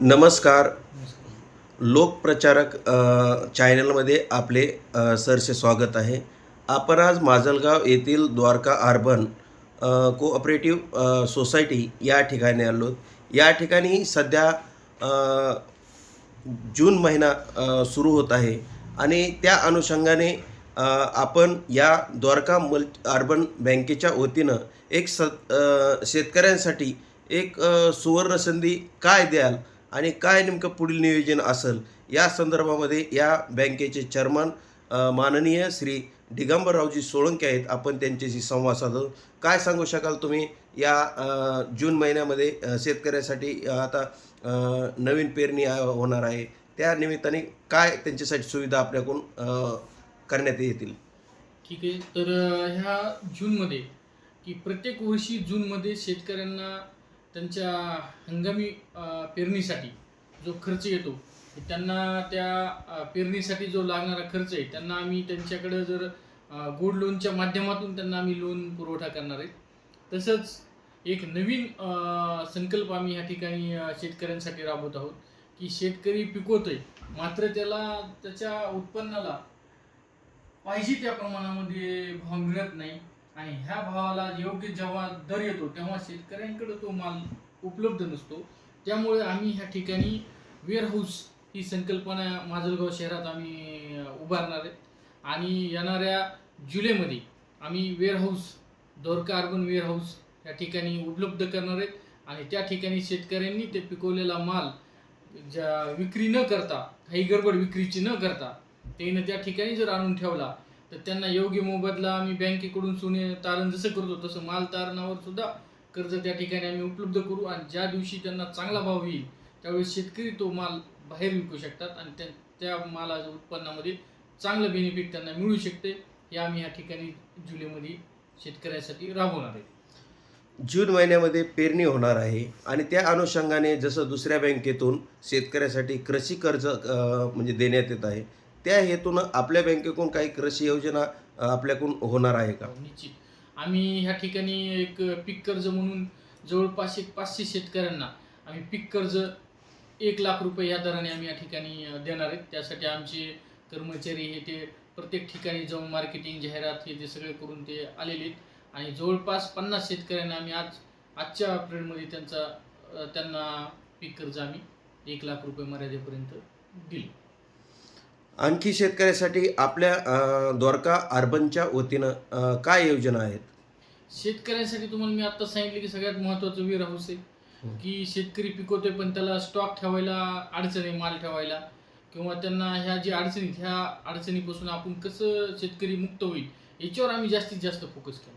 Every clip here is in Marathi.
नमस्कार. लोकप्रचारक चॅनलमध्ये आपले सरचे स्वागत आहे. आपण आज माजलगाव येथील द्वारका अर्बन कोऑपरेटिव्ह सोसायटी या ठिकाणी आलो. या ठिकाणी सध्या जून महिना सुरू होत आहे आणि त्या अनुषंगाने आपण या द्वारका मल अर्बन बँकेच्या वतीनं एक स शेतकऱ्यांसाठी एक सुवर्णसंधी काय द्याल? आणि काय नेमकं पुढील नियोजन असेल या संदर्भामध्ये या बँकेचे चेअरमन माननीय श्री दिगंबररावजी सोळंके आहेत. आपण त्यांच्याशी संवाद साधू. काय सांगू शकाल तुम्ही? या जून महिन्यामध्ये शेतकऱ्यासाठी आता नवीन पेरणी होणार आहे. त्या निमित्ताने काय त्यांच्यासाठी सुविधा आपल्याकडून करण्यात येतील? ठीक आहे. तर ह्या जूनमध्ये की प्रत्येक वर्षी जूनमध्ये शेतकऱ्यांना त्यांच्या हंगामी पेरणीसाठी जो खर्च येतो त्यांना त्या पेरणीसाठी जो लागणारा खर्च आहे त्यांना आम्ही त्यांच्याकडं जर गोल्ड लोनच्या माध्यमातून त्यांना आम्ही लोन पुरवठा करणार आहे. तसंच एक नवीन संकल्प आम्ही ह्या ठिकाणी शेतकऱ्यांसाठी राबवत आहोत की शेतकरी पिकवतोय मात्र त्याला त्याच्या उत्पन्नाला पाहिजे त्या प्रमाणामध्ये भाव मिळत नाही. आणि ह्या भावाला योग्य जेव्हा दर येतो तेव्हा शेतकऱ्यांकडे तो माल उपलब्ध नसतो. त्यामुळे आम्ही ह्या ठिकाणी वेअरहाऊस ही संकल्पना माजलगाव शहरात आम्ही उभारणार आहे. आणि येणाऱ्या जुलैमध्ये आम्ही वेअरहाऊस दोरका अर्बन वेअरहाऊस या ठिकाणी उपलब्ध करणार आहेत आणि त्या ठिकाणी शेतकऱ्यांनी ते पिकवलेला माल ज्या विक्री न करता काही गडबड विक्रीची न करता त्यानं त्या ठिकाणी जर आणून ठेवला तर त्यांना योग्य मोबदला आम्ही बँकेकडून सोने तारण जसं करतो तसं माल तारणावर सुद्धा कर्ज त्या ठिकाणी आम्ही उपलब्ध करू आणि ज्या दिवशी त्यांना चांगला भाव येईल त्यावेळेस शेतकरी तो माल बाहेर विकू शकतात आणि त्या त्या मालाच्या उत्पन्नामध्ये चांगलं बेनिफिट त्यांना मिळू शकते. हे आम्ही या ठिकाणी जुलैमध्ये शेतकऱ्यासाठी राबवणार आहे. जून महिन्यामध्ये पेरणी होणार आहे आणि त्या अनुषंगाने जसं दुसऱ्या बँकेतून शेतकऱ्यासाठी कृषी कर्ज म्हणजे देण्यात येत आहे त्या हेतून आपल्या बँकेकडून काही कृषी योजना आपल्याकडून होणार आहे का? हो, निश्चित. आम्ही ह्या ठिकाणी एक पीक कर्ज म्हणून जवळपास एक पाचशे शेतकऱ्यांना आम्ही पीक कर्ज एक लाख रुपये या दराने आम्ही या ठिकाणी देणार आहेत त्यासाठी आमचे कर्मचारी हे ते प्रत्येक ठिकाणी जाऊन मार्केटिंग जाहिरात हे ते सगळे करून ते आलेले आहेत. आणि जवळपास पन्नास शेतकऱ्यांना आम्ही आज आजच्या पिरियडमध्ये त्यांचा त्यांना पीक कर्ज आम्ही एक लाख रुपये मर्यादेपर्यंत दिले. आणखी शेतकऱ्यासाठी आपल्या द्वारका अर्बनच्या वतीनं काय योजना आहेत? शेतकऱ्यांसाठी तुम्हाला मी आता सांगितलं की सगळ्यात महत्त्वाचं वेअर हाऊस आहे. की शेतकरी पिकवतोय पण त्याला स्टॉक ठेवायला अडचण आहे माल ठेवायला. किंवा त्यांना ह्या जी अडचणी ह्या अडचणीपासून आपण कसं शेतकरी मुक्त होईल याच्यावर आम्ही जास्तीत जास्त फोकस केला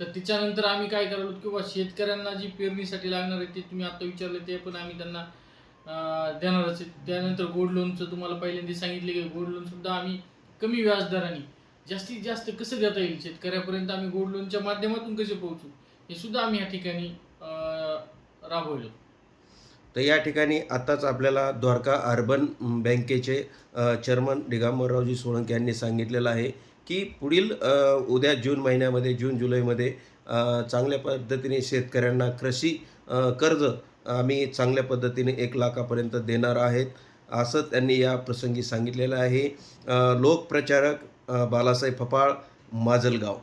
तर त्याच्यानंतर आम्ही काय करालो किंवा शेतकऱ्यांना जी पेरणीसाठी लागणार आहे ते तुम्ही आता विचारले ते पण आम्ही त्यांना देणारच आहे. त्यानंतर गोल्ड लोनचं तुम्हाला पहिल्यांदा सांगितले की गोल्ड लोनसुद्धा आम्ही कमी व्याजदराने जास्तीत जास्त कसं देता येईल? शेतकऱ्यापर्यंत आम्ही गोल्ड लोनच्या माध्यमातून कसे पोहोचू? हे सुद्धा आम्ही या ठिकाणी राबवलो राबवलं. तर या ठिकाणी आत्ताच आपल्याला द्वारका अर्बन बँकेचे चेअरमन दिगंबररावजी सोळंके यांनी सांगितलेलं आहे की पुढील उद्या जून महिन्यामध्ये जून जुलैमध्ये चांगल्या पद्धतीने शेतकऱ्यांना कृषी कर्ज आम्ही चांगल्या पद्धतीने एक लाखापर्यंत देणार आहेत. असं त्यांनी या प्रसंगी सांगितलेलं आहे. लोकप्रचारक बालासाहेब फपाळ माजलगाव.